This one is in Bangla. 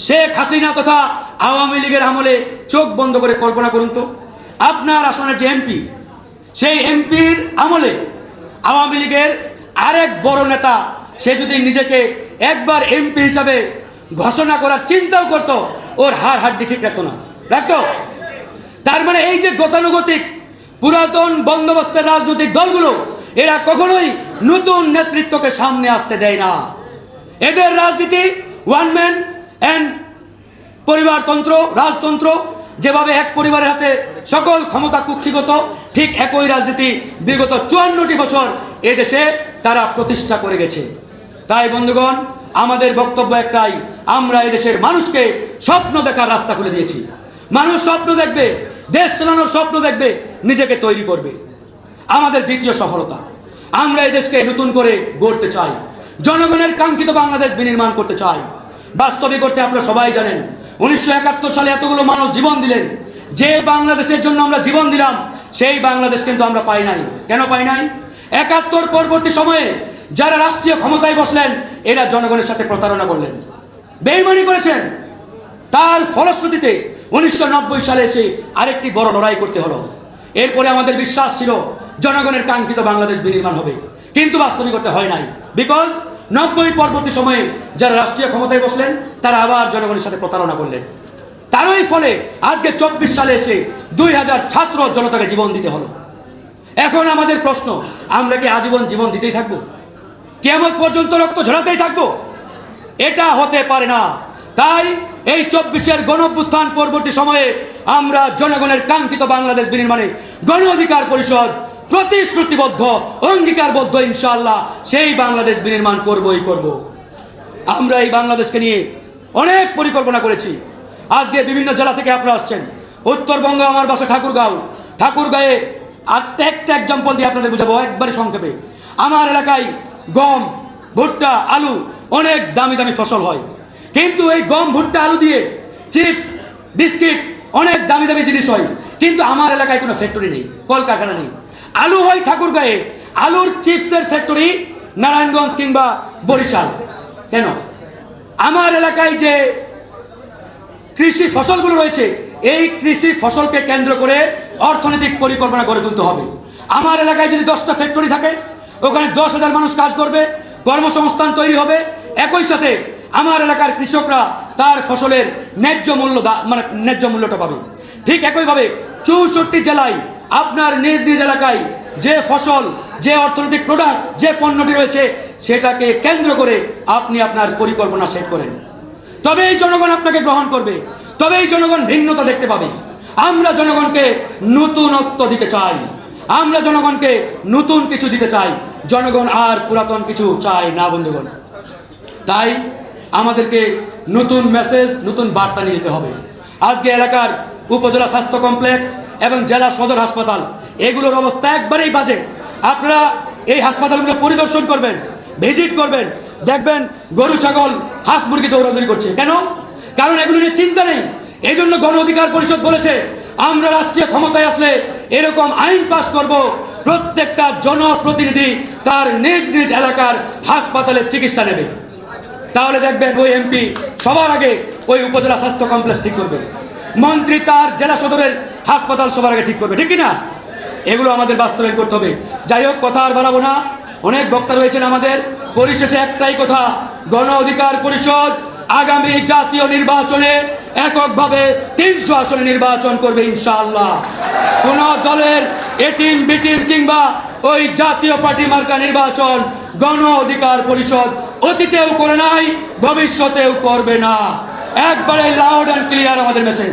শেখ হাসিনা তথা আওয়ামী লীগের আমলে চোখ বন্ধ করে কল্পনা করুন তো। আপনার আসনের যে এমপি, সেই এমপির আমলে আওয়ামী লীগের আরেক বড় নেতা, সে যদি নিজেকে একবার এমপি হিসাবে ঘোষণা করার চিন্তাও করত, ওর হাড় হাড্ডি ঠিক রাখতো না। রাখতো? তার মানে এই যে গতানুগতিক পুরাতন বন্দোবস্তের রাজনৈতিক দলগুলো, এরা কখনোই নতুন নেতৃত্বকে সামনে আসতে দেয় না। এদের রাজনীতি ওয়ান ম্যান অ্যান্ড পরিবারতন্ত্র, রাজতন্ত্র, যেভাবে এক পরিবারের হাতে সকল ক্ষমতা কুক্ষিগত, ঠিক একই রাজনীতি বিগত চুয়ান্নটি বছর এদেশে তারা প্রতিষ্ঠা করে গেছে। তাই বন্ধুগণ, আমাদের বক্তব্য একটাই, আমরা এদেশের মানুষকে স্বপ্ন দেখার রাস্তা খুলে দিয়েছি। মানুষ স্বপ্ন দেখবে, দেশ চালানোর স্বপ্ন দেখবে, নিজেকে তৈরি করবে। আমাদের দ্বিতীয় সফলতা, আমরা এই দেশকে নতুন করে গড়তে চাই। জনগণের কাঙ্ক্ষিত বাংলাদেশ বিনির্মাণ করতে চাই। বাস্তবিক করতে আপনারা সবাই জানেন। উনিশশো একাত্তর সালে এতগুলো মানুষ জীবন দিলেন। যে বাংলাদেশের জন্য আমরা জীবন দিলাম, সেই বাংলাদেশ কিন্তু আমরা পাই নাই। কেন পাই নাই? একাত্তর পরবর্তী সময়ে যারা রাষ্ট্রীয় ক্ষমতায় বসলেন, এরা জনগণের সাথে প্রতারণা করলেন। বেইমানি করেছেন। তার ফলশ্রুতিতে উনিশশো নব্বই সালে এসে আরেকটি বড় লড়াই করতে হলো। এরপরে আমাদের বিশ্বাস ছিল, জনগণের কাঙ্ক্ষিত বাংলাদেশ বিনির্মাণ হবে। কিন্তু বাস্তবিকতা হয় নাই। বিকজ নব্বই পরবর্তী সময়ে যারা রাষ্ট্রীয় ক্ষমতায় বসলেন, তারা আবার জনগণের সাথে প্রতারণা করলেন। তারই ফলে আজকে চব্বিশ সালে এসে দুই হাজার ছাত্র জনতাকে জীবন দিতে হলো। এখন আমাদের প্রশ্ন, আমরা কি আজীবন জীবন দিতেই থাকব? কেমন পর্যন্ত রক্ত ঝরাতেই থাকব? এটা হতে পারে না। তাই এই চব্বিশের গণভ্যুত্থান পরবর্তী সময়ে আমরা জনগণের কাঙ্ক্ষিত বাংলাদেশ বিনির্মাণে গণ অধিকার পরিষদ প্রতিশ্রুতিবদ্ধ, অঙ্গীকারবদ্ধ ইনশাল্লাহ সেই বাংলাদেশ বিনির্মাণ করবই করব। আমরা এই বাংলাদেশকে নিয়ে অনেক পরিকল্পনা করেছি। আজকে বিভিন্ন জেলা থেকে আপনারা আসছেন। উত্তরবঙ্গ আমার বাসা ঠাকুরগাঁও। ঠাকুরগাঁয়ে একটা এক্সাম্পল দিয়ে আপনাদের বুঝাবো, একবারে সংক্ষেপে। আমার এলাকায় গম, ভুট্টা, আলু অনেক দামি দামি ফসল হয়। কিন্তু এই গম, ভুট্টা, আলু দিয়ে চিপস, বিস্কিট অনেক দামি দামি জিনিস হয়। কিন্তু আমার এলাকায় কোনো ফ্যাক্টরি নেই, কলকারখানা নেই। আলু হয় ঠাকুরগাঁয়ে আলুর চিপসের ফ্যাক্টরি নারায়ণগঞ্জ কিংবা বরিশাল। কেন? আমার এলাকায় যে কৃষি ফসলগুলো রয়েছে, এই কৃষি ফসলকে কেন্দ্র করে অর্থনৈতিক পরিকল্পনা গড়ে তুলতে হবে। আমার এলাকায় যদি দশটা ফ্যাক্টরি থাকে, ওখানে দশ হাজার মানুষ কাজ করবে, কর্মসংস্থান তৈরি হবে, একই সাথে আমার এলাকার কৃষকরা তার ফসলের ন্যায্য মূল্য মানে ন্যায্য মূল্যটা পাবে। ঠিক একইভাবে চৌষট্টি জেলায় আপনার নিজ নিজ এলাকায় যে ফসল, যে অর্থনৈতিক প্রোডাক্ট যে পণ্যটি রয়েছে, সেটাকে কেন্দ্র করে আপনি আপনার পরিকল্পনা সেট করেন। তবে এই জনগণ আপনাকে গ্রহণ করবে। তবে এই জনগণ ভিন্নতা দেখতে পাবে। আমরা জনগণকে নতুনত্ব দিতে চাই। আমরা জনগণকে নতুন কিছু দিতে চাই। জনগণ আর পুরাতন কিছু চায় না, বন্ধুগণ। তাই আমাদেরকে নতুন মেসেজ নতুন বার্তা নিয়ে যেতে হবে। আজকে এলাকার উপজেলা স্বাস্থ্য কমপ্লেক্স এবং জেলা সদর হাসপাতাল। এগুলোর অবস্থা একবারেই বাজে। আপনারা এই হাসপাতালগুলো পরিদর্শন করবেন, ভিজিট করবেন, দেখবেন গরু, ছাগল, হাঁস, মুরগি দৌড়াদৌড়ি করছে। কেন? কারণ এগুলো নিয়ে চিন্তা নেই। এই জন্য গণ অধিকার পরিষদ বলেছে, আমরা রাষ্ট্রীয় ক্ষমতায় আসলে এরকম আইন পাশ করব। প্রত্যেকটা জনপ্রতিনিধি তার নিজ নিজ এলাকার হাসপাতালে চিকিৎসা নেবে। তাহলে দেখবেন ওই এমপি সবার আগে ওই উপজেলা স্বাস্থ্য কমপ্লেক্স ঠিক করবে। মন্ত্রী তার জেলা সদরের হাসপাতাল সবার আগে ঠিক করবে, ঠিক কিনা? এগুলো আমাদের বাস্তবায়ন করতে হবে। যাই হোক, কথা আর বাড়াবো না। অনেক বক্তা রয়েছেন আমাদের। পরিশেষে একটাই কথা, গণ অধিকার পরিষদ আগামী জাতীয় নির্বাচনে এককভাবে তিনশো আসনে নির্বাচন করবে ইনশাআল্লাহ। কোন দলের এটিম বিটিম কিংবা ওই জাতীয় পার্টি মার্কা নির্বাচন গণ অধিকার পরিষদ অতীতেও করে নাই, ভবিষ্যতেও করবে না। একবারে লাউড অ্যান্ড ক্লিয়ার আমাদের মেসেজ